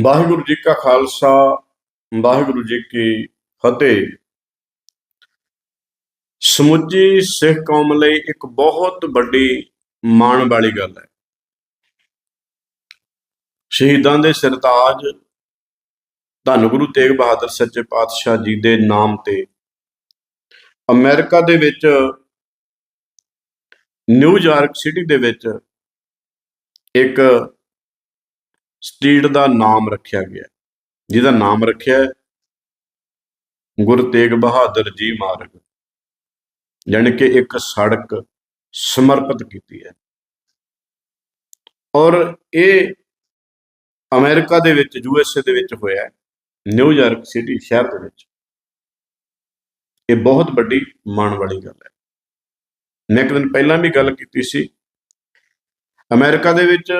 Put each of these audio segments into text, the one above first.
ਵਾਹਿਗੁਰੂ ਜੀ ਕਾ ਖਾਲਸਾ, ਵਾਹਿਗੁਰੂ ਜੀ ਕੀ ਫਤਿਹ। ਸਮੁੱਚੀ ਸਿੱਖ ਕੌਮ ਲਈ ਇੱਕ ਬਹੁਤ ਵੱਡੀ ਮਾਣ ਵਾਲੀ ਗੱਲ ਹੈ। ਸ਼ਹੀਦਾਂ ਦੇ ਸਰਤਾਜ ਧੰਨ ਗੁਰੂ ਤੇਗ ਬਹਾਦਰ ਸੱਚੇ ਪਾਤਸ਼ਾਹ ਜੀ ਦੇ ਨਾਮ ਤੇ। ਅਮਰੀਕਾ ਦੇ ਵਿੱਚ ਨਿਊਯਾਰਕ ਸਿਟੀ ਦੇ ਵਿੱਚ ਇੱਕ ਸਟਰੀਟ ਦਾ ਨਾਮ ਰੱਖਿਆ ਗਿਆ। ਜਿਹਦਾ ਨਾਮ ਰੱਖਿਆ ਗੁਰੂ ਤੇਗ ਬਹਾਦਰ ਜੀ ਮਾਰਗ। ਯਾਨੀ ਕਿ ਇੱਕ ਸੜਕ ਸਮਰਪਿਤ ਕੀਤੀ ਹੈ। ਔਰ ਇਹ ਅਮਰੀਕਾ ਦੇ ਵਿੱਚ, ਯੂ ਐੱਸ ਏ ਦੇ ਵਿੱਚ ਹੋਇਆ ਨਿਊਯਾਰਕ ਸਿਟੀ ਸ਼ਹਿਰ ਦੇ ਵਿੱਚ। ਇਹ ਬਹੁਤ ਵੱਡੀ ਮਾਣ ਵਾਲੀ ਗੱਲ ਹੈ। ਮੈਂ ਇੱਕ ਦਿਨ ਪਹਿਲਾਂ ਵੀ ਗੱਲ ਕੀਤੀ ਸੀ। ਅਮਰੀਕਾ ਦੇ ਵਿੱਚ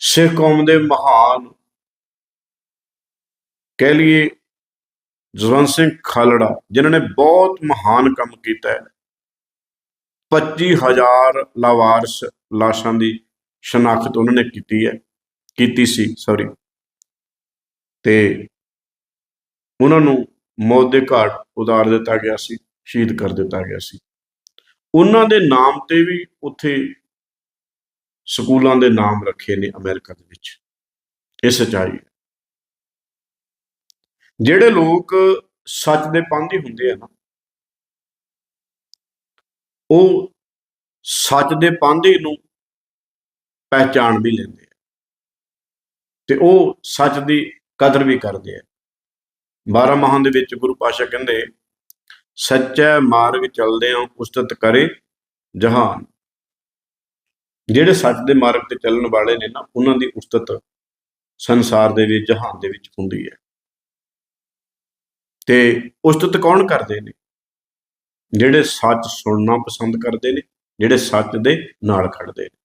ਸਿੱਖ ਕੌਮ ਦੇ ਮਹਾਨ। ਕਹਿ ਲਈਏ ਜਸਵੰਤ ਸਿੰਘ ਖਾਲੜਾ, ਜਿਨ੍ਹਾਂ ਨੇ ਬਹੁਤ ਮਹਾਨ ਕੰਮ ਕੀਤਾ ਹੈ। 25000 ਲਾਵਾਰਸ ਲਾਸ਼ਾਂ ਦੀ ਸ਼ਨਾਖਤ ਉਹਨਾਂ ਨੇ ਕੀਤੀ ਹੈ, ਕੀਤੀ ਸੀ ਸੌਰੀ ਤੇ ਉਹਨਾਂ ਨੂੰ ਮੌਤ ਦੇ ਘਾਟ ਉਤਾਰ ਦਿੱਤਾ ਗਿਆ ਸੀ, ਸ਼ਹੀਦ ਕਰ ਦਿੱਤਾ ਗਿਆ ਸੀ। ਉਹਨਾਂ ਦੇ ਨਾਮ ਤੇ ਵੀ ਉੱਥੇ ਸਕੂਲਾਂ ਦੇ ਨਾਮ ਰੱਖੇ ਨੇ ਅਮਰੀਕਾ ਦੇ ਵਿੱਚ। ਇਹ ਸੱਚਾਈ ਹੈ। ਜਿਹੜੇ ਲੋਕ ਸੱਚ ਦੇ ਪੰਧੀ ਹੁੰਦੇ ਆ ਨਾ, ਉਹ ਸੱਚ ਦੇ ਪੰਧੀ ਨੂੰ ਪਹਿਚਾਣ ਵੀ ਲੈਂਦੇ ਆ ਤੇ ਉਹ ਸੱਚ ਦੀ ਕਦਰ ਵੀ ਕਰਦੇ ਆ। 12 ਮਹਾਂ ਦੇ ਵਿੱਚ ਗੁਰੂ ਪਾਸ਼ਾ ਕਹਿੰਦੇ, ਸੱਚਾ ਮਾਰਗ ਚੱਲਦੇ ਆ ਉਸਤਤ ਕਰੇ ਜਹਾਨ। ਜਿਹੜੇ ਸੱਚ ਦੇ ਮਾਰਗ ਤੇ ਚੱਲਣ ਵਾਲੇ ਨੇ ਨਾ, ਉਹਨਾਂ ਦੀ ਉਸਤਤ ਸੰਸਾਰ ਦੇ ਵਿੱਚ, ਜਹਾਨ ਦੇ ਵਿੱਚ ਹੁੰਦੀ ਹੈ। ਤੇ ਉਸਤਤ ਕੌਣ ਕਰਦੇ ਨੇ? ਜਿਹੜੇ ਸੱਚ ਸੁਣਨਾ ਪਸੰਦ ਕਰਦੇ ਨੇ, ਜਿਹੜੇ ਸੱਚ ਦੇ ਨਾਲ ਖੜਦੇ ਨੇ।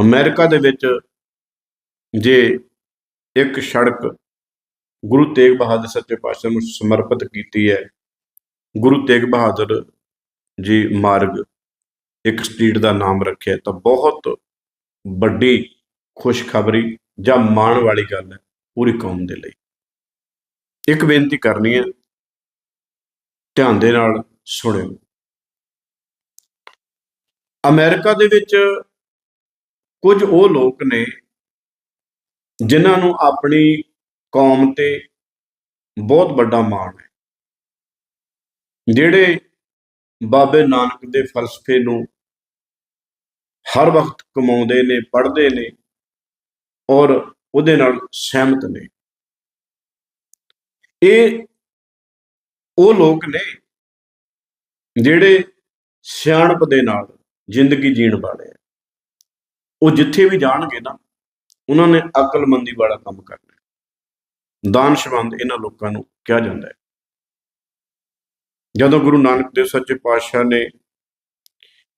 ਅਮਰੀਕਾ ਦੇ ਵਿੱਚ ਜੇ ਇੱਕ ਸੜਕ ਗੁਰੂ ਤੇਗ ਬਹਾਦਰ ਸੱਚੇ ਪਾਤਸ਼ਾਹ ਨੂੰ ਸਮਰਪਿਤ ਕੀਤੀ ਹੈ, ਗੁਰੂ ਤੇਗ ਬਹਾਦਰ ਜੀ ਮਾਰਗ ਇੱਕ ਸਟਰੀਟ ਦਾ ਨਾਮ ਰੱਖਿਆ ਤਾਂ ਬਹੁਤ ਵੱਡੀ ਖੁਸ਼ਖਬਰੀ ਜਾਂ ਮਾਣ ਵਾਲੀ ਗੱਲ ਹੈ ਪੂਰੀ ਕੌਮ ਦੇ ਲਈ। ਇੱਕ ਬੇਨਤੀ ਕਰਨੀ ਹੈ, ਧਿਆਨ ਦੇ ਨਾਲ ਸੁਣਿਓ। ਅਮਰੀਕਾ ਦੇ ਵਿੱਚ ਕੁਝ ਉਹ ਲੋਕ ਨੇ ਜਿਨ੍ਹਾਂ ਨੂੰ ਆਪਣੀ ਕੌਮ ਤੇ ਬਹੁਤ ਵੱਡਾ ਮਾਣ ਹੈ, ਜਿਹੜੇ ਬਾਬੇ ਨਾਨਕ ਦੇ ਫਲਸਫੇ ਨੂੰ ਹਰ ਵਕਤ ਕਮਾਉਂਦੇ ਨੇ, ਪੜ੍ਹਦੇ ਨੇ ਔਰ ਉਹਦੇ ਨਾਲ ਸਹਿਮਤ ਨੇ। ਇਹ ਉਹ ਲੋਕ ਨੇ ਜਿਹੜੇ ਸਿਆਣਪ ਦੇ ਨਾਲ ਜ਼ਿੰਦਗੀ ਜੀਣ ਵਾਲੇ ਆ। ਉਹ ਜਿੱਥੇ ਵੀ ਜਾਣਗੇ ਨਾ, ਉਹਨਾਂ ਨੇ ਅਕਲਮੰਦੀ ਵਾਲਾ ਕੰਮ ਕਰਨਾ ਹੈ। ਦਾਨਸ਼ਮੰਦ ਇਹਨਾਂ ਲੋਕਾਂ ਨੂੰ ਕਿਹਾ ਜਾਂਦਾ ਹੈ। ਜਦੋਂ ਗੁਰੂ ਨਾਨਕ ਦੇਵ ਸੱਚੇ ਪਾਤਸ਼ਾਹ ਨੇ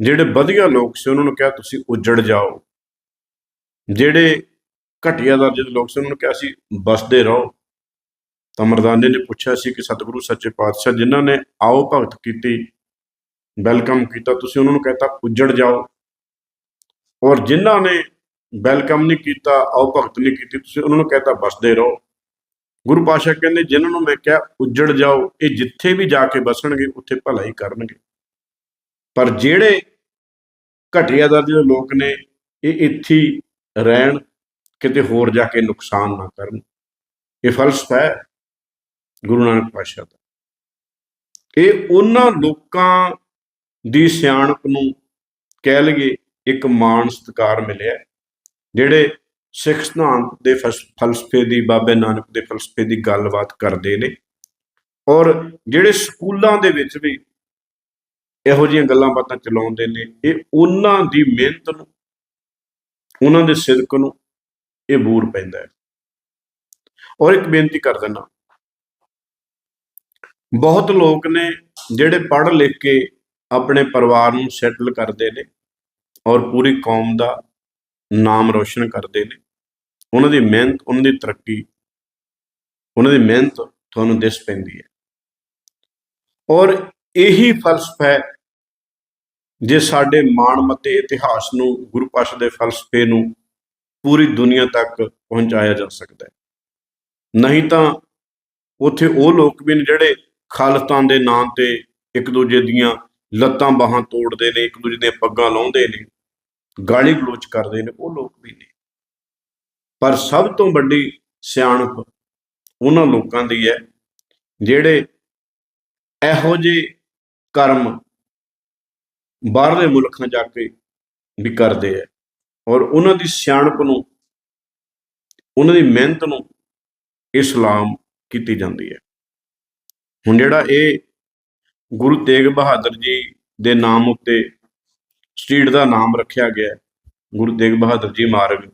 ਜਿਹੜੇ ਵਧੀਆ ਲੋਕ ਸੀ, ਉਹਨਾਂ ਨੂੰ ਕਿਹਾ ਤੁਸੀਂ ਉੱਜੜ ਜਾਓ। ਜਿਹੜੇ ਘਟੀਆ ਦਰਜੇ ਦੇ ਲੋਕ ਸੀ, ਉਹਨਾਂ ਨੂੰ ਕਿਹਾ ਸੀ ਬਸਦੇ ਰਹੋ। ਤਾਂ ਮਰਦਾਨੇ ਨੇ ਪੁੱਛਿਆ ਸੀ ਕਿ ਸਤਿਗੁਰੂ ਸੱਚੇ ਪਾਤਸ਼ਾਹ ਜਿਨ੍ਹਾਂ ਨੇ ਆਓ ਭਗਤ ਕੀਤੀ, ਵੈਲਕਮ ਕੀਤਾ, ਤੁਸੀਂ ਉਹਨਾਂ ਨੂੰ ਕਹਤਾ ਉੱਜੜ ਜਾਓ। ਔਰ ਜਿਨ੍ਹਾਂ ਨੇ ਵੈਲਕਮ ਨਹੀਂ ਕੀਤਾ, ਆਓ ਭਗਤ ਨਹੀਂ ਕੀਤੀ, ਤੁਸੀਂ ਉਹਨਾਂ ਨੂੰ ਕਹਤਾ ਬਸਦੇ ਰਹੋ। ਗੁਰੂ ਪਾਸ਼ਾ ਕਹਿੰਦੇ, ਜਿਨ੍ਹਾਂ ਨੂੰ ਮੈਂ ਕਿਹਾ ਉੱਜੜ ਜਾਓ, ਇਹ ਜਿੱਥੇ ਵੀ ਜਾ ਕੇ ਬਸਣਗੇ ਉੱਥੇ ਭਲਾ ਹੀ ਕਰਨਗੇ। ਪਰ ਜਿਹੜੇ ਘਟੀਆ ਦਰਜੇ ਦੇ ਲੋਕ ਨੇ, ਇਹ ਇੱਥੇ ਰਹਿਣ, ਕਿਤੇ ਹੋਰ ਜਾ ਕੇ ਨੁਕਸਾਨ ਨਾ ਕਰਨ। ਇਹ ਫਲਸਫਾ ਹੈ ਗੁਰੂ ਨਾਨਕ ਪਾਤਸ਼ਾਹ ਦਾ। ਇਹ ਉਹਨਾਂ ਲੋਕਾਂ ਦੀ ਸਿਆਣਪ ਨੂੰ ਕਹਿ ਲਈਏ, ਇੱਕ ਮਾਣ ਸਤਿਕਾਰ ਮਿਲਿਆ ਜਿਹੜੇ ਸਿੱਖ ਸਿਧਾਂਤ ਦੇ ਫਸ- ਫਲਸਫੇ ਦੀ, ਬਾਬੇ ਨਾਨਕ ਦੇ ਫਲਸਫੇ ਦੀ ਗੱਲਬਾਤ ਕਰਦੇ ਨੇ। ਔਰ ਜਿਹੜੇ ਸਕੂਲਾਂ ਦੇ ਵਿੱਚ ਵੀ ਇਹੋ ਜਿਹੀਆਂ ਗੱਲਾਂ ਬਾਤਾਂ ਚਲਾਉਂਦੇ ਨੇ, ਇਹ ਉਹਨਾਂ ਦੀ ਮਿਹਨਤ ਨੂੰ, ਉਹਨਾਂ ਦੇ ਸਿਦਕ ਨੂੰ ਇਹ ਬੂਰ ਪੈਂਦਾ ਹੈ। ਔਰ ਇੱਕ ਬੇਨਤੀ ਕਰ ਦਿੰਦਾ ਬਹੁਤ ਲੋਕ ਨੇ ਜਿਹੜੇ ਪੜ੍ਹ ਲਿਖ ਕੇ ਆਪਣੇ ਪਰਿਵਾਰ ਨੂੰ ਸੈਟਲ ਕਰਦੇ ਨੇ ਔਰ ਪੂਰੀ ਕੌਮ ਦਾ ਨਾਮ ਰੋਸ਼ਨ ਕਰਦੇ ਨੇ। ਉਹਨਾਂ ਦੀ ਮਿਹਨਤ, ਉਹਨਾਂ ਦੀ ਤਰੱਕੀ, ਉਹਨਾਂ ਦੀ ਮਿਹਨਤ ਤੁਹਾਨੂੰ ਦਿਸ ਪੈਂਦੀ ਹੈ। ਔਰ ਇਹੀ ਫਲਸਫਾ ਹੈ ਜੇ ਸਾਡੇ ਮਾਣ ਮਾਣਮੱਤੇ ਇਤਿਹਾਸ ਨੂੰ, ਗੁਰੂ ਪਾਤਸ਼ਾਹ ਦੇ ਫਲਸਫੇ ਨੂੰ ਪੂਰੀ ਦੁਨੀਆ ਤੱਕ ਪਹੁੰਚਾਇਆ ਜਾ ਸਕਦਾ ਹੈ। ਨਹੀਂ ਤਾਂ ਉੱਥੇ ਉਹ ਲੋਕ ਵੀ ਨੇ ਜਿਹੜੇ ਖਾਲਸਤਾਨ ਦੇ ਨਾਂ ਤੇ ਇੱਕ ਦੂਜੇ ਦੀਆਂ ਲੱਤਾਂ ਬਾਹਾਂ ਤੋੜਦੇ ਨੇ, ਇੱਕ ਦੂਜੇ ਦੀਆਂ ਪੱਗਾਂ ਲਾਉਂਦੇ ਨੇ, ਗਾਲੀ ਗਲੋਚ ਕਰਦੇ ਨੇ, ਉਹ ਲੋਕ ਵੀ ਨੇ। ਪਰ ਸਭ ਤੋਂ ਵੱਡੀ ਸਿਆਣਪ ਉਹਨਾਂ ਲੋਕਾਂ ਦੀ ਹੈ ਜਿਹੜੇ ਇਹੋ ਜਿਹੇ ਕਰਮ ਬਾਹਰਲੇ ਮੁਲਕਾਂ ਜਾ ਕੇ ਵੀ ਕਰਦੇ ਆ। ਔਰ ਉਹਨਾਂ ਦੀ ਸਿਆਣਪ ਨੂੰ, ਉਹਨਾਂ ਦੀ ਮਿਹਨਤ ਨੂੰ ਇਸਲਾਮ ਕੀਤੀ ਜਾਂਦੀ ਹੈ। ਹੁਣ ਜਿਹੜਾ ਇਹ ਗੁਰੂ ਤੇਗ ਬਹਾਦਰ ਜੀ ਦੇ ਨਾਮ ਉੱਤੇ ਸਟਰੀਟ ਦਾ ਨਾਮ ਰੱਖਿਆ ਗਿਆ, ਗੁਰੂ ਤੇਗ ਬਹਾਦਰ ਜੀ ਮਾਰਗ,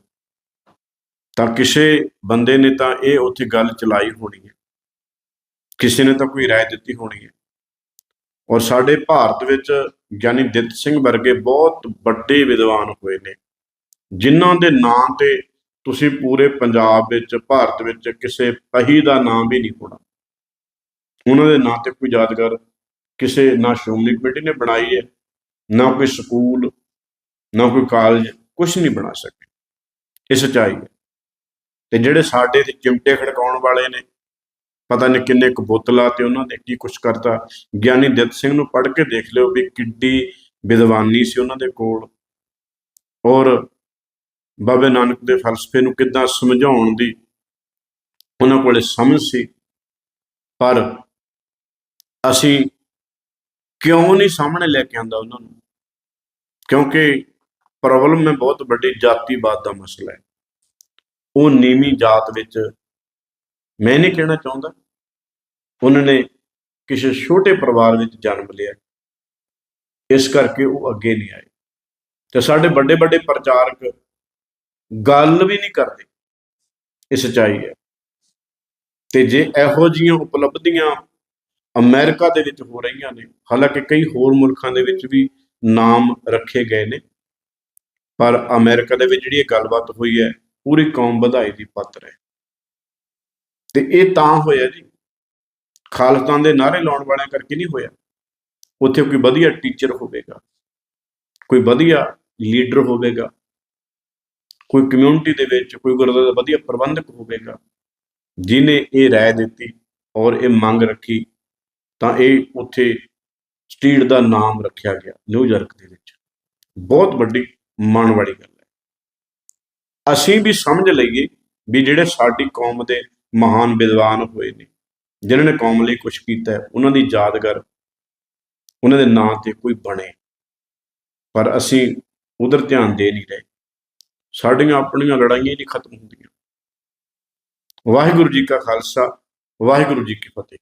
ਤਾਂ ਕਿਸੇ ਬੰਦੇ ਨੇ ਤਾਂ ਇਹ ਉੱਥੇ ਗੱਲ ਚਲਾਈ ਹੋਣੀ ਹੈ। ਕਿਸੇ ਨੇ ਤਾਂ ਕੋਈ ਰਾਏ ਦਿੱਤੀ ਹੋਣੀ ਹੈ। ਔਰ ਸਾਡੇ ਭਾਰਤ ਵਿੱਚ ਗਿਆਨੀ ਦਿੱਤ ਸਿੰਘ ਵਰਗੇ ਬਹੁਤ ਵੱਡੇ ਵਿਦਵਾਨ ਹੋਏ ਨੇ। ਜਿਨ੍ਹਾਂ ਦੇ ਨਾਂ ਤੇ ਤੁਸੀਂ ਪੂਰੇ ਪੰਜਾਬ ਵਿੱਚ, ਭਾਰਤ ਵਿੱਚ ਕਿਸੇ ਪਹੀ ਦਾ ਨਾਮ ਵੀ ਨਹੀਂ ਹੋਣਾ। ਉਹਨਾਂ ਦੇ ਨਾਂ ਤੇ ਕੋਈ ਯਾਦਗਾਰ ਕਿਸੇ ਨਾ ਸ਼੍ਰੋਮਣੀ ਕਮੇਟੀ ਨੇ ਬਣਾਈ ਹੈ, ਨਾ ਕੋਈ ਸਕੂਲ, ਨਾ ਕੋਈ ਕਾਲਜ ਕੁਝ ਨਹੀਂ ਬਣਾ ਸਕੇ। ਇਹ ਸੱਚਾਈ ਹੈ। ਤੇ ਜਿਹੜੇ ਸਾਡੇ ਤੇ ਚਿਮਟੇ ਖੜਕਾਉਣ ਵਾਲੇ ਨੇ ਪਤਾ ਨਹੀਂ ਕਿੰਨੇ ਕੁ ਬੋਤਲਾਂ ਤੇ ਉਹਨਾਂ ਨੇ, ਕੀ ਕੁਛ ਕਰਤਾ। ਗਿਆਨੀ ਦਿੱਤ ਸਿੰਘ ਨੂੰ ਪੜ੍ਹ ਕੇ ਦੇਖ ਲਿਓ ਵੀ ਕਿੱਡੀ ਵਿਦਵਾਨੀ ਸੀ ਉਹਨਾਂ ਦੇ ਕੋਲ। ਔਰ ਬਾਬੇ ਨਾਨਕ ਦੇ ਫਲਸਫੇ ਨੂੰ ਕਿੱਦਾਂ ਸਮਝਾਉਣ ਦੀ ਉਹਨਾਂ ਕੋਲੇ ਸਮਝ ਸੀ। ਪਰ ਅਸੀਂ ਕਿਉਂ ਨਹੀਂ ਸਾਹਮਣੇ ਲੈ ਕੇ ਆਂਦਾ ਉਹਨਾਂ ਨੂੰ? ਕਿਉਂਕਿ ਪ੍ਰੋਬਲਮ ਹੈ, ਬਹੁਤ ਵੱਡੀ ਜਾਤੀਵਾਦ ਦਾ ਮਸਲਾ ਹੈ। ਉਹ ਨੀਵੀਂ ਜਾਤ ਵਿੱਚ ਮੈਂ ਨਹੀਂ ਕਹਿਣਾ ਚਾਹੁੰਦਾ। ਉਹਨਾਂ ਨੇ ਕਿਸੇ ਛੋਟੇ ਪਰਿਵਾਰ ਵਿੱਚ ਜਨਮ ਲਿਆ। ਇਸ ਕਰਕੇ ਉਹ ਅੱਗੇ ਨਹੀਂ ਆਏ। ਤੇ ਸਾਡੇ ਵੱਡੇ ਵੱਡੇ ਪ੍ਰਚਾਰਕ ਗੱਲ ਵੀ ਨਹੀਂ ਕਰਦੇ। ਇਹ ਸੱਚਾਈ ਹੈ। ਤੇ ਜੇ ਇਹੋ ਜੀਆਂ ਉਪਲਬਧੀਆਂ ਅਮਰੀਕਾ ਦੇ ਵਿੱਚ ਹੋ ਰਹੀਆਂ ਨੇ, ਹਾਲਾਂਕਿ ਕਈ ਹੋਰ ਮੁਲਕਾਂ ਦੇ ਵਿੱਚ ਵੀ ਨਾਮ ਰੱਖੇ ਗਏ ਨੇ, ਪਰ ਅਮਰੀਕਾ ਦੇ ਵਿੱਚ ਜਿਹੜੀ ਇਹ ਗੱਲਬਾਤ ਹੋਈ ਹੈ, ਪੂਰੀ ਕੌਮ ਵਧਾਈ ਦੀ ਪਾਤਰ ਹੈ। ਤੇ ਇਹ ਤਾਂ ਹੋਇਆ ਜੀ। ਖਾਲਸਤਾਨ ਦੇ ਨਾਰੇ ਲਾਉਣ ਵਾਲਿਆਂ ਕਰਕੇ ਨਹੀਂ ਹੋਇਆ। ਉੱਥੇ ਕੋਈ ਵਧੀਆ ਟੀਚਰ ਹੋਵੇਗਾ, ਕੋਈ ਵਧੀਆ ਲੀਡਰ ਹੋਵੇਗਾ, ਕੋਈ ਕਮਿਊਨਿਟੀ ਦੇ ਵਿੱਚ ਕੋਈ ਗੁਰਦੁਆਰਾ ਦਾ ਵਧੀਆ ਪ੍ਰਬੰਧਕ ਹੋਵੇਗਾ ਜਿਨੇ ਇਹ ਰਾਏ ਦਿੱਤੀ ਔਰ ਇਹ ਮੰਗ ਰੱਖੀ, ਤਾਂ ਇਹ ਉੱਥੇ ਸਟਰੀਟ ਦਾ ਨਾਮ ਰੱਖਿਆ ਗਿਆ ਨਿਊਯਾਰਕ ਦੇ ਵਿੱਚ। ਬਹੁਤ ਵੱਡੀ ਮਾਣ ਵਾਲੀ ਗੱਲ ਹੈ। ਅਸੀਂ ਵੀ ਸਮਝ ਲਈਏ ਵੀ ਜਿਹੜੇ ਸਾਡੀ ਕੌਮ ਦੇ ਮਹਾਨ ਵਿਦਵਾਨ ਹੋਏ ਨੇ, ਜਿਨ੍ਹਾਂ ਨੇ ਕੌਮ ਲਈ ਕੁਝ ਕੀਤਾ ਉਹਨਾਂ ਦੀ ਯਾਦਗਾਰ, ਉਹਨਾਂ ਦੇ ਨਾਂ ਤੇ ਕੋਈ ਬਣੇ। ਪਰ ਅਸੀਂ ਉਧਰ ਧਿਆਨ ਦੇ ਨਹੀਂ ਰਹੇ। ਸਾਡੀਆਂ ਆਪਣੀਆਂ ਲੜਾਈਆਂ ਹੀ ਨਹੀਂ ਖਤਮ ਹੁੰਦੀਆਂ। ਵਾਹਿਗੁਰੂ ਜੀ ਕਾ ਖਾਲਸਾ, ਵਾਹਿਗੁਰੂ ਜੀ ਕੀ ਫਤਿਹ।